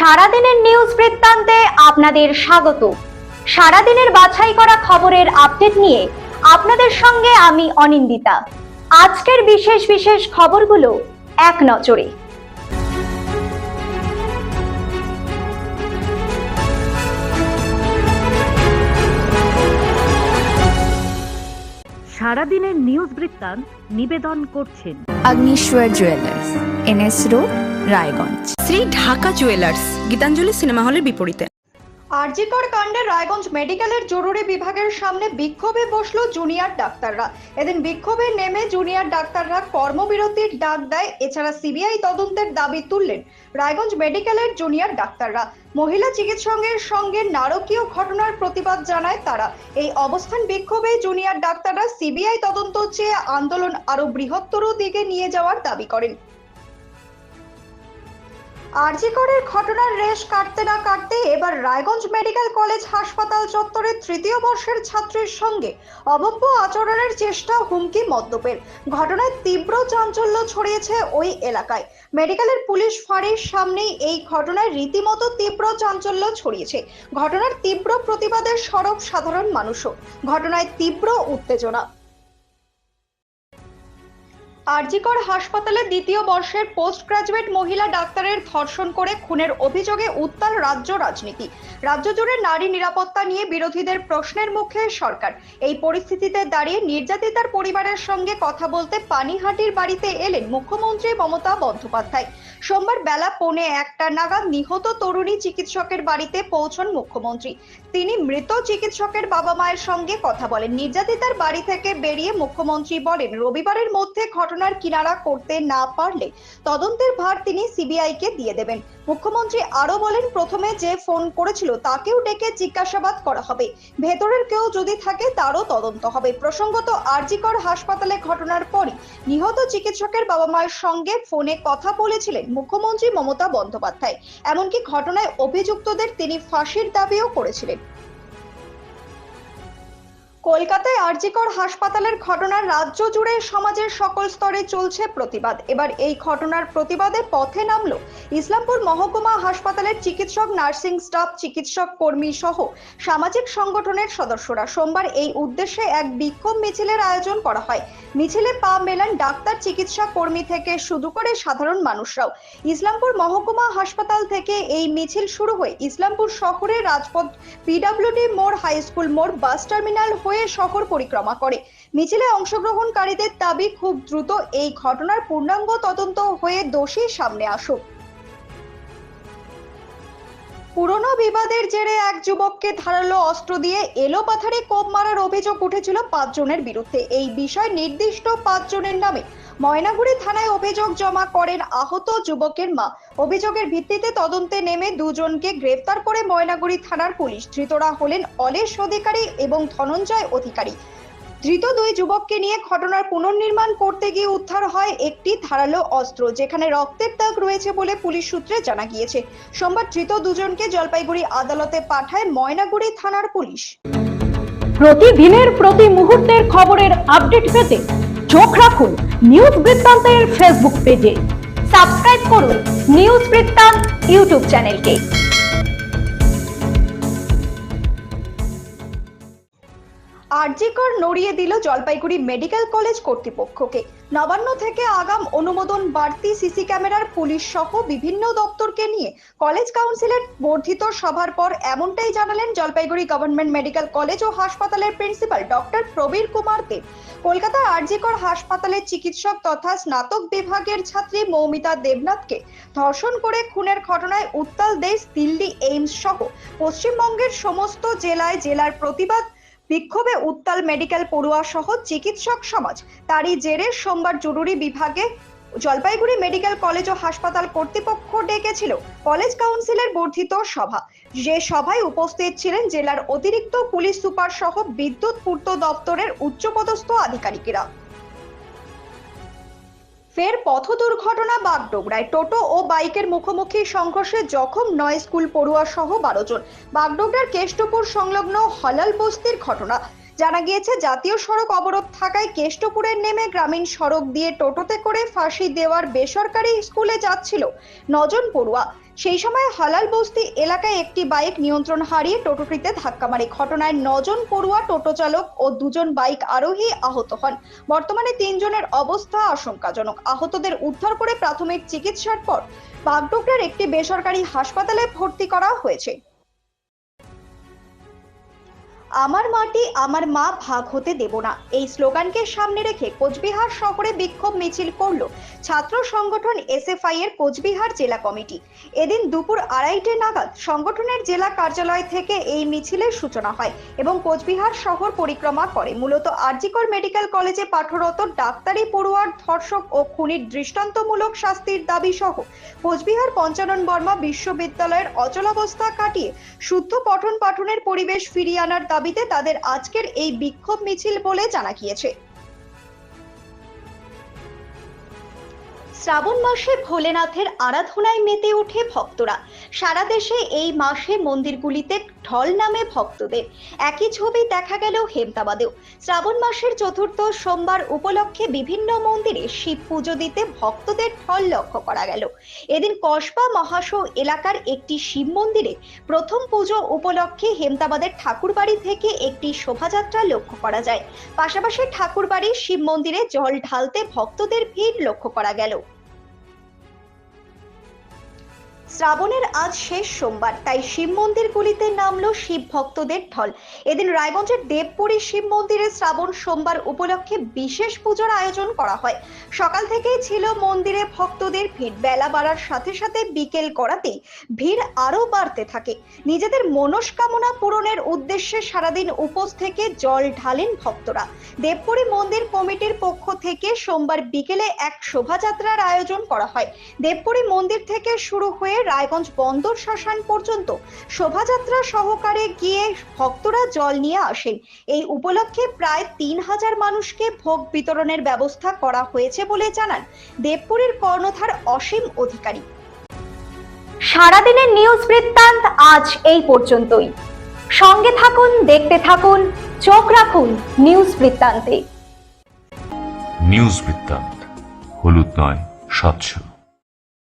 সারাদিনের নিউজ বৃত্তান্তে আপনাদের স্বাগত। সারাদিনের বাছাই করা খবরের আপডেট নিয়ে আপনাদের সঙ্গে আমি অনিন্দিতা। আজকের বিশেষ বিশেষ খবরগুলো এক নজরে। সারাদিনের নিউজ বৃত্তান্ত নিবেদন করছেন। Agnishwar jewellers NS road Raiganj. Shri Dhaka jewellers, Gitanjali cinema হলের বিপরীতে। আরজিকর কাণ্ডে রায়গঞ্জ মেডিকেলের জরুরি বিভাগের সামনে বিক্ষোভে বসল জুনিয়র ডাক্তাররা। এদিন বিক্ষোভে নেমে জুনিয়র ডাক্তাররা কর্মবিরতির ডাক দেয়, এছাড়া সিবিআই তদন্তের দাবি তুললেন রায়গঞ্জ মেডিকেলের জুনিয়র ডাক্তাররা। মহিলা চিকিৎসকের সঙ্গে নারকীয় ঘটনার প্রতিবাদ জানায় তারা। এই অবস্থান বিক্ষোভে জুনিয়র ডাক্তাররা সিবিআই তদন্ত চেয়ে আন্দোলন আরও বৃহত্তর দিকে নিয়ে যাওয়ার দাবি করেন। আরজিকরের ঘটনার রেশ কাটতে না কাটতে এবার রায়গঞ্জ মেডিকেল কলেজ হাসপাতাল চত্বরে তৃতীয় বর্ষের ছাত্রীর সঙ্গে অবব্য আচরণের চেষ্টা, হুমকি, মদ্যপের। ঘটনায় তীব্র চাঞ্চল্য ছড়িয়েছে ওই এলাকায়। মেডিকেলের পুলিশ ফাঁড়ির সামনেই এই ঘটনায় রীতিমতো তীব্র চাঞ্চল্য ছড়িয়েছে। ঘটনার তীব্র প্রতিবাদের সরব সাধারণ মানুষও। ঘটনায় তীব্র উত্তেজনা। আরজিকর হাসপাতালে দ্বিতীয় বর্ষের পোস্ট গ্রাজুয়েট মহিলা ডাক্তারের ধর্ষণ করে খুনের অভিযোগে উত্তাল রাজ্য রাজনীতি। রাজ্য জুড়ে নারী নিরাপত্তা নিয়ে বিরোধীদের প্রশ্নের মুখে সরকার। এই পরিস্থিতিতে দাঁড়িয়ে নির্যাতিতার পরিবারের সঙ্গে কথা বলতে পানিহাটির বাড়িতে এলেন মুখ্যমন্ত্রী মমতা বন্দ্যোপাধ্যায়। সোমবার বেলা পৌনে একটা নাগাদ নিহত তরুণী চিকিৎসকের বাড়িতে পৌঁছন মুখ্যমন্ত্রী। তিনি মৃত চিকিৎসকের বাবা মায়ের সঙ্গে কথা বলেন। নির্যাতিতার বাড়ি থেকে বেরিয়ে মুখ্যমন্ত্রী বলেন, রবিবারের মধ্যে ঘটনার কিনারা করতে না পারলে তদন্তের ভার তিনি সিবিআই কে দিয়ে দেবেন। মুখ্যমন্ত্রী আরও বলেন, প্রথমে যে ফোন করেছিল তাকেও ডেকে জিজ্ঞাসাবাদ করা হবে। ভেতরের কেউ যদি থাকে তারও তদন্ত হবে। প্রসঙ্গত, আরজিকর হাসপাতালে ঘটনার পরই নিহত চিকিৎসকের বাবা মায়ের সঙ্গে ফোনে কথা বলেছিলেন মুখ্যমন্ত্রী মমতা বন্দ্যোপাধ্যায়। এমনকি ঘটনায় অভিযুক্তদের তিনি ফাঁসির দাবিও করেছিলেন। কলকাতায় আরজিকর হাসপাতালের ঘটনার রাজ্য জুড়ে সমাজের সকল স্তরে চলছে প্রতিবাদ। এবার এই ঘটনার প্রতিবাদে পথে নামলো ইসলামপুর মহকুমা হাসপাতালের চিকিৎসক, নার্সিং স্টাফ, চিকিৎসক কর্মী সহ সামাজিক সংগঠনের সদস্যরা। সোমবার এই উদ্দেশ্যে এক বিক্ষোভ মিছিলের আয়োজন করা হয়। মিছিলে পা মেলান ডাক্তার, চিকিৎসা কর্মী থেকে শুরু করে সাধারণ মানুষরাও। ইসলামপুর মহকুমা হাসপাতাল থেকে এই মিছিল শুরু হয়ে ইসলামপুর শহরের রাজপথ, পিডব্লিউডি মোড় হাই স্কুল মোড়, বাস টার্মিনাল হয়ে শহর পরিক্রমা করে। মিছিলে অংশগ্রহণকারীদের দাবি, খুব দ্রুত এই ঘটনার পূর্ণাঙ্গ তদন্ত হয়ে দোষী সামনে আসুক। পুরনো বিবাদের জেরে এক যুবককে ধারালো অস্ত্র দিয়ে এলো পাথারে কোপ মারার অভিযোগ উঠেছিল পাঁচজনের বিরুদ্ধে। এই বিষয় নির্দিষ্ট পাঁচজনের নামে ময়নাগুড়ি থানায় অভিযোগ জমা করেন আহত যুবকের মা। অভিযোগের ভিত্তিতে তদন্তে নেমে দুজনকে গ্রেফতার করে ময়নাগুড়ি থানার পুলিশ। ধৃতরা হলেন অলেশ অধিকারী এবং ধনঞ্জয় অধিকারী। ধৃত দুই যুবককে নিয়ে ঘটনার পুনর্নির্মাণ করতে গিয়ে উদ্ধার হয় একটি ধারালো অস্ত্র, যেখানে রক্তের দাগ রয়েছে বলে পুলিশ সূত্রে জানা গিয়েছে। সোমবার ধৃত দুজনকে জলপাইগুড়ি আদালতে পাঠায় ময়নাগুড়ি থানার পুলিশ। প্রতিদিনের প্রতি মুহূর্তের খবরের আপডেট পেতে চোখ রাখুন নিউজ বৃত্তান্তের ফেসবুক পেজে। সাবস্ক্রাইব করুন নিউজ বৃত্তান্ত ইউটিউব চ্যানেলকে। আরজিকর নড়িয়ে দিল জলপাইগুড়ি মেডিকেল কলেজ কর্তৃপক্ষকে। নবান্ন থেকে আগাম অনুমোদন বাড়তি সিসি ক্যামেরার পুলিশ সহ বিভিন্ন দপ্তরকে নিয়ে কলেজ কাউন্সিলের বর্ধিত সভার পর এমনটাই জানালেন জলপাইগুড়ি গভর্নমেন্ট মেডিকেল কলেজ ও হাসপাতালের প্রিন্সিপাল ডক্টর প্রবীর কুমার দেব কলকাতার আরজিকর হাসপাতালের চিকিৎসক তথা স্নাতক বিভাগের ছাত্রী মৌমিতা দেবনাথকে ধর্ষণ করে খুনের ঘটনায় উত্তাল দেশ দিল্লি এইমস সহ পশ্চিমবঙ্গের সমস্ত জেলায় জেলার প্রতিবাদ বিক্ষোভে উত্তাল মেডিকেল পড়ুয়া সহ চিকিৎসক সমাজ। তারই জেরে সোমবার জরুরি বিভাগে জলপাইগুড়ি মেডিকেল কলেজ ও হাসপাতাল কর্তৃপক্ষ ডেকেছিল কলেজ কাউন্সিলের বর্ধিত সভা। যে সভায় উপস্থিত ছিলেন জেলার অতিরিক্ত পুলিশ সুপার সহ বিদ্যুৎ পূর্ত দপ্তরের উচ্চপদস্থ আধিকারিকেরা। ফের পথ দুর্ঘটনা বাগডোগরায়। টোটো ও বাইকের মুখোমুখি সংঘর্ষে জখম নয় স্কুল পড়ুয়া সহ বারো জন। বাগডোগরার কেষ্টপুর সংলগ্ন হলাল বস্তির ঘটনা। জানা গিয়েছে, জাতীয় সড়ক অবরোধ থাকায় কেষ্টপুরের নেমে গ্রামীণ সড়ক দিয়ে টোটোতে করে ফাঁসি দেওয়ার বেসরকারি স্কুলে যাচ্ছিল নজন পড়ুয়া। সেই সময় হালাল বস্তি এলাকায় একটি বাইক নিয়ন্ত্রণ হারিয়ে টোটোটিতে ধাক্কা মারে। ঘটনায় নজন পড়ুয়া, টোটো চালক ও দুজন বাইক আরোহী আহত হন। বর্তমানে তিনজনের অবস্থা আশঙ্কাজনক। আহতদের উদ্ধার করে প্রাথমিক চিকিৎসার পর বাগডোগরার একটি বেসরকারি হাসপাতালে ভর্তি করা হয়েছে। আমার মাটি আমার মা ভাগ হতে দেব না। এই স্লোগানকে সামনে রেখে কোচবিহার শহরে বিক্ষোভ মিছিল করল ছাত্র সংগঠন এসএফআই এর কোচবিহার জেলা কমিটি। এদিন দুপুর আড়াইটে নাগাদ সংগঠনের জেলা কার্যালয় থেকে এই মিছিলের সূচনা হয় এবং কোচবিহার শহর পরিক্রমা করে। মূলত আরজিকর মেডিকেল কলেজে পাঠরত ডাক্তারি পড়ুয়ার ধর্ষক ও খুনির দৃষ্টান্তমূলক শাস্তির দাবি সহ কোচবিহার পঞ্চানন বর্মা বিশ্ববিদ্যালয়ের অচলাবস্থা কাটিয়ে শুদ্ধ পঠন পাঠনের পরিবেশ ফিরিয়ে আনার দাবিতে তাদের আজকের এই বিক্ষোভ মিছিল বলে জানা গিয়েছে। শ্রাবণ মাসে ভোলেনাথের আরাধনায় মেতে ওঠে ভক্তরা। সারা দেশে এই মাসে মন্দিরগুলিতে ঢল নামে ভক্তদের। একই ছবি দেখা গেল হেমতাবাদেও। শ্রাবণ মাসের চতুর্থ সোমবার উপলক্ষে বিভিন্ন মন্দিরে শিব পুজো দিতে ভক্তদের ঢল লক্ষ্য করা গেল। এদিন কসবা মহাশো এলাকার একটি শিব মন্দিরে প্রথম পুজো উপলক্ষে হেমতাবাদের ঠাকুরবাড়ি থেকে একটি শোভাযাত্রা লক্ষ্য করা যায়। পাশাপাশি ঠাকুরবাড়ির শিব মন্দিরে জল ঢালতে ভক্তদের ভিড় লক্ষ্য করা গেল। শ্রাবণের আজ শেষ সোমবার, তাই শিব মন্দিরগুলিতে নামলো শিব ভক্তদের ঢল। এদিন রায়গঞ্জের দেবপুরী শিব মন্দিরে শ্রাবণ সোমবার উপলক্ষে বিশেষ পুজোর আয়োজন করা হয়। সকাল থেকেই ছিল মন্দিরে ভক্তদের ভিড়। বেলা বাড়ার সাথে সাথে বিকেল করাতেই ভিড় আরও বাড়তে থাকে। নিজেদের মনস্কামনা পূরণের উদ্দেশ্যে সারাদিন উপোস থেকে জল ঢালেন ভক্তরা। দেবপুরী মন্দির কমিটির পক্ষ থেকে সোমবার বিকেলে এক শোভাযাত্রার আয়োজন করা হয়। দেবপুরী মন্দির থেকে শুরু হয়ে রায়গঞ্জ বন্দর শ্মশান পর্যন্ত শোভাযাত্রা সহকারে গিয়ে ভক্তরা জল নিয়ে আসেন। এই উপলক্ষে প্রায় তিন হাজার মানুষকে ভোগ বিতরণের ব্যবস্থা করা হয়েছে বলে জানান দেবপুরীর কর্ণধার অসীম অধিকারী। সারাদিনের নিউজ বৃত্তান্ত আজ এই পর্যন্তই। সঙ্গে থাকুন দেখতে থাকুন চোখ রাখুন নিউজ বৃত্তান্তে। নিউজ বৃত্তান্ত হলুদ নয় স্বচ্ছ।